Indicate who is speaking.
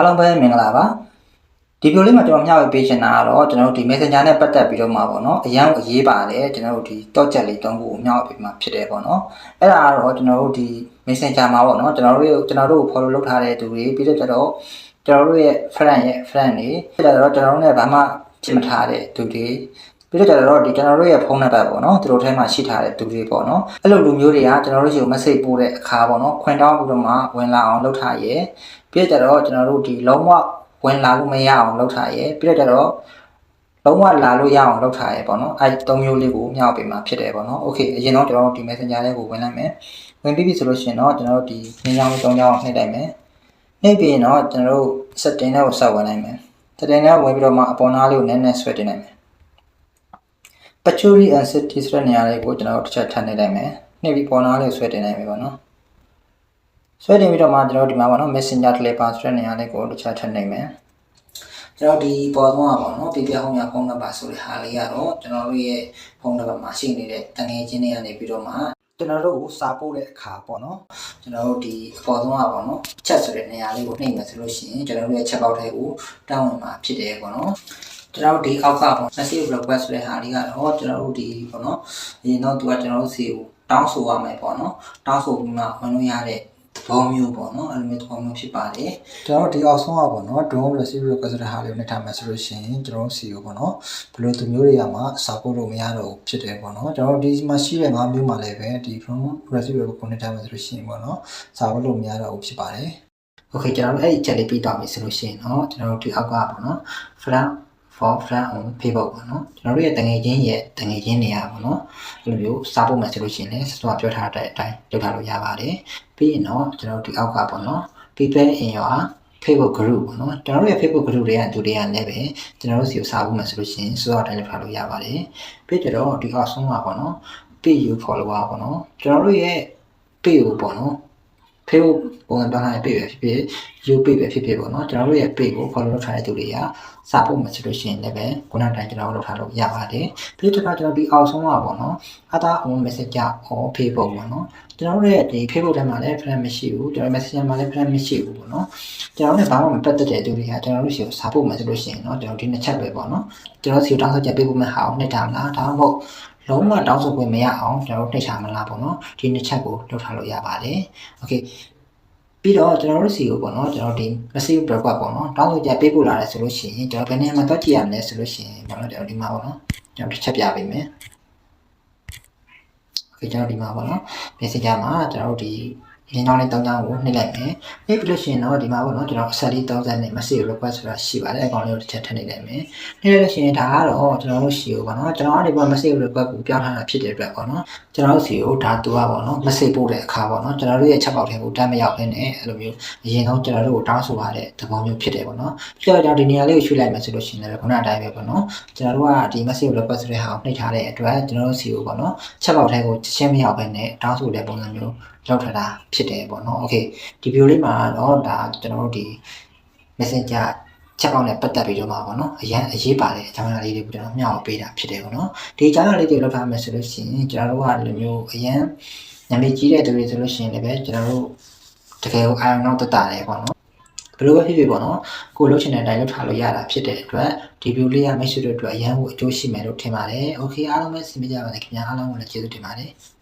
Speaker 1: အားလုံးပဲမင်္ဂလာပါဒီဗီဒီယိုလေးမှာကျွန်တော်မျှဝေပေးချင်တာကတော့ကျွန်တော်တို့ဒီ Messenger နဲ့ပတ်သက်ပြီးတော့မှာပေါ့နော်အရန်အရေးပါတယ်ကျွန်တော်တို့ဒီ dot chat လေးတုံးဖို့မျှဝေပေးမှာဖြစ်တယ်ပေါ့နော်အဲ့ဒါကတော့ကျွန်တော်တို့ဒီ Messenger မှာပေါ့နော်ကျွန်တော်တို့ရဲ့ကျွန်တော်တို့ကို follow လုပ်ထားတဲ့သူတွေပြီးတော့ကျတော့ကျွန်တော်တို့ရဲ့ friend ရဲ့ friend တွေပြီးတော့ကျွန်တော်တို့နဲ့ဘာမှဖြစ်မထားတဲ့သူတွေ ပြီးတော့ကျတော့ဒီကျွန်တော်တို့ရဲ့ဖုန်းနံပါတ်ပေါ့နော်သူတို့ထဲမှာရှိထားတဲ့သူတွေပေါ့နော်အဲ့လိုလူမျိုးတွေကကျွန်တော်တို့ရှိကို message ပို့တဲ့အခါပေါ့နော်ခွင်တောင်းပြီးတော့မှဝင်လာအောင်လုပ်ထားရဲပြီးတော့ကျတော့ကျွန်တော်တို့ဒီလုံးဝဝင်လာလို့မရအောင်လုပ်ထားရဲပြီးတော့ကျတော့လုံးဝလာလို့ရအောင်လုပ်ထားရဲပေါ့နော်အဲ့သုံးမျိုးလေးကိုမျှဝေပေးမှာဖြစ်တယ်ပေါ့နော်โอเคအရင်တော့ကျွန်တော်တို့ဒီ messenger လေးကိုဝင်လိုက်မယ်ဝင်ပြီးပြီဆိုလို့ရှိရင်တော့ကျွန်တော်တို့ဒီညညောင်းသုံးချောင်းနှိပ်လိုက်မယ်နှိပ်ပြီးရင်တော့ကျွန်တော်တို့ setting လေးကိုဆက်ဝင်လိုက်မယ် setting လေးကိုဝင်ပြီးတော့မှအပေါ်နားလေးကိုနည်းနည်းဆွဲတင်လိုက်မယ် Patchouli and City ဆိုတဲ့နေရာလေးကိုကျွန်တော်တို့တစ်ချက်ထပ်နေလိုက်မယ်။နှိပ်ပြီးပေါ်နာလေးကိုဆွဲတင်လိုက်ပြီပေါ့နော်။ဆွဲတင်ပြီးတော့မှကျွန်တော်တို့ဒီမှာပေါ့နော် Messenger Telegram ဆိုတဲ့နေရာလေးကိုတစ်ချက်ထပ်နေမယ်။ကျွန်တော်ဒီပေါ်သွားပါတော့ပြပြဟောင်းရဖုန်းနံပါတ်ဆိုတဲ့ဟာလေးကတော့ကျွန်တော်တို့ရဲ့ဖုန်းနံပါတ်မှာရှိနေတဲ့တငယ်ချင်းတွေကနေပြီးတော့မှကျွန်တော်တို့ကိုစာပို့တဲ့အခါပေါ့နော်ကျွန်တော်တို့ဒီအပေါ်ဆုံးကပေါ့နော်ချက်ဆိုတဲ့နေရာလေးကိုနှိပ်မယ်ဆိုလို့ရှိရင်ကျွန်တော်တို့ရဲ့ချက်ပေါက်ထဲကိုတောင်းဝင်မှာဖြစ်တယ်ပေါ့နော် ကျွန်တော်တို့ဒီအောက်ကပေါ့ message request ဆိုတဲ့ဟာလေးကတော့ကျွန်တော်တို့ဒီပေါ့နော်အရင်တော့သူကကျွန်တော်တို့စီကိုတောင်းဆိုရမယ်ပေါ့နော်တောင်းဆိုပြီးမှဝင်လို့ရတဲ့သဘောမျိုးပေါ့နော်အဲ့လိုမျိုးသဘောမျိုးဖြစ်ပါတယ်ကျွန်တော်တို့ဒီအောက်ဆုံးကပေါ့နော် drone receive request ဆိုတဲ့ဟာလေးကိုနှိပ်ထားမယ်ဆိုလို့ရှိရင်ကျွန်တော်တို့စီကိုပေါ့နော်ဘယ်လိုသူမျိုးတွေကမှ support လို့မရတော့ဘူးဖြစ်တယ်ပေါ့နော်ကျွန်တော်တို့ဒီမှာရှိတဲ့၅မျိုးမှာလည်းပဲဒီ drone receive request ကိုနှိပ်ထားမယ်ဆိုလို့ရှိရင်ပေါ့နော် support လို့မရတော့ဘူးဖြစ်ပါတယ် โอเคကျွန်တော်တို့အဲ့ဒီချက်လေးပြီးတော့ပြီဆိုလို့ရှိရင်เนาะကျွန်တော်တို့ဒီအောက်ကပေါ့နော် front for front on Facebook ပေါ့နော်ကျွန်တော်တို့ရဲ့တငယ်ချင်းရဲ့တငယ်ချင်းနေရာပေါ့နော်အဲ့လိုမျိုးစားဖို့မယ်ဆိုလို့ရှိရင်လည်းစတော့ပြောထားတဲ့အတိုင်းလုပ်ထားလို့ရပါတယ်ပြီးရင်တော့ကျွန်တော်တို့ဒီအောက်ကပေါ့နော် people in your Facebook group ပေါ့နော်ကျွန်တော်တို့ရဲ့ Facebook group တွေကသူတွေကလည်းပဲကျွန်တော်တို့စီကိုစားဖို့မယ်ဆိုလို့ရှိရင်စတော့တိုင်းလုပ်ထားလို့ရပါတယ်ပြီးကြတော့ဒီအောက်ဆုံးကပေါ့နော် page you follower ပေါ့နော်ကျွန်တော်တို့ရဲ့ page ကိုပေါ့နော် Facebook ပုံစံပြောင်းထားတဲ့ page ပဲဖြစ်ဖြစ် you page ပဲဖြစ်ဖြစ်ပေါ့နော်ကျွန်တော်တို့ရဲ့ page ကို follow လုပ်ထားတဲ့သူတွေကစာပို့မှဆိုလို့ရှိရင်လည်းပဲခုနတိုင်းကျွန်တော်တို့လုပ်ထားလို့ရပါတယ်ပြီးတော့ကျွန်တော်ဒီအောက်ဆုံးကပေါ့နော် other on messenger or Facebook ပေါ့နော်ကျွန်တော်တို့ရဲ့ဒီ Facebook ထဲမှာလည်း friend မရှိဘူးကျွန်တော် messenger မှာလည်း friend မရှိဘူးပေါ့နော်ကျွန်တော်လည်းဘာမှမပတ်သက်တဲ့သူတွေကကျွန်တော်တို့ရှိကိုစာပို့မှဆိုလို့ရှိရင်เนาะကျွန်တော်ဒီနှစ်ချက်ပဲပေါ့နော်ကျွန်တော်စီကိုတောင်းဆိုချက်ပေးဖို့မဟာအောင်နှစ်တာမလားဒါမှမဟုတ် လုံးဝတောင်းဆိုခွင့်မရအောင်ကျွန်တော်တို့နှိပ်ချမလားပေါ့နော်ဒီနှစ်ချက်ကိုလုပ်ထားလို့ရပါတယ်โอเค ပြီးတော့ကျွန်တော်တို့စီကိုပေါ့နော်ကျွန်တော်ဒီ message broker ပေါ့နော်တောင်းဆိုချက်ပေးပို့လာတယ်ဆိုလို့ရှိရင်ကျွန်တော်ဘယ်နေရာမှာတော့ကြည့်ရမလဲဆိုလို့ရှိရင်ကျွန်တော်တို့ဒီမှာပေါ့နော်ကျွန်တော်တစ်ချက်ပြပေးမယ်โอเคကျွန်တော်ဒီမှာပေါ့နော် messenger မှာကျွန်တော်တို့ဒီ ရင်းနှောင်းလေးတောင်းချောင်းကိုနှိပ်လိုက်မယ်။နှိပ်ပြီးလို့ရှိရင်တော့ဒီမှာပေါ့နော်ကျွန်တော်အဆက်လေး30နဲ့ message request ဆိုတာရှိပါတယ်အကောင်လေးကိုတစ်ချက်ထည့်နေလိုက်မယ်။နှိပ်လိုက်လို့ရှိရင်ဒါကတော့ကျွန်တော်တို့ရှိကိုပေါ့နော်ကျွန်တော်အဲ့ဒီပေါ် message request ကိုပြောင်းထားတာဖြစ်တဲ့အတွက်ပေါ့နော်ကျွန်တော်တို့စီကိုဒါတူကပေါ့နော် message ပို့တဲ့အခါပေါ့နော်ကျွန်တော်တို့ရဲ့ချက်ပေါက်ထဲကိုတန်းမရောက်ဘဲနဲ့အဲ့လိုမျိုးအရင်ဆုံးကျွန်တော်တို့ကိုတောင်းဆိုရတဲ့သဘောမျိုးဖြစ်တယ်ပေါ့နော်။ပြီးတော့ကျွန်တော်ဒီနေရာလေးကိုရွှေ့လိုက်မယ်ဆိုလို့ရှိရင်လည်းခုနအတိုင်းပဲပေါ့နော်ကျွန်တော်တို့ကဒီ message request ဆိုတဲ့ဟာကိုနှိပ်ထားတဲ့အတွက်ကျွန်တော်တို့စီကိုပေါ့နော်ချက်ပေါက်ထဲကိုချက်ချင်းမရောက်ဘဲနဲ့တောင်းဆိုတဲ့ပုံစံမျိုးလောက်ထတာဖြစ်တယ်ပေါ့နော်။ Okay ဒီ video လေးမှာတော့ဒါကျွန်တော်တို့ဒီ messenger ချက်ပေါက်နဲ့ပတ်သက်ပြီးတော့မှာပေါ့နော်အရန်အရေးပါတဲ့အကြောင်းအရာလေးတွေကိုကျွန်တော်မျှဝေပေးတာဖြစ်တယ်ပေါ့နော်ဒီအကြောင်းအရာလေးတွေလောက်ထားမယ်ဆိုလို့ရှိရင်ကျွန်တော်တို့ကဒီလိုမျိုးအရန်နာမည်ကြီးတဲ့သူတွေဆိုလို့ရှိရင်လည်းပဲကျွန်တော်တို့တကယ်ကိုအာရုံတော့တက်တာတယ်ပေါ့နော်ဘယ်လိုပဲဖြစ်ဖြစ်ပေါ့နော်ကိုလှုပ်ချင်တဲ့အတိုင်းလှုပ်ထားလို့ရတာဖြစ်တဲ့အတွက်ဒီ view လေးကမိတ်ဆွေတို့အတွက်အရန်ကိုအကျိုးရှိမယ်လို့ထင်ပါတယ်။ Okay အားလုံးပဲစီမကြပါစေခင်ဗျာအားလုံးကိုလည်းကျေးဇူးတင်ပါတယ်။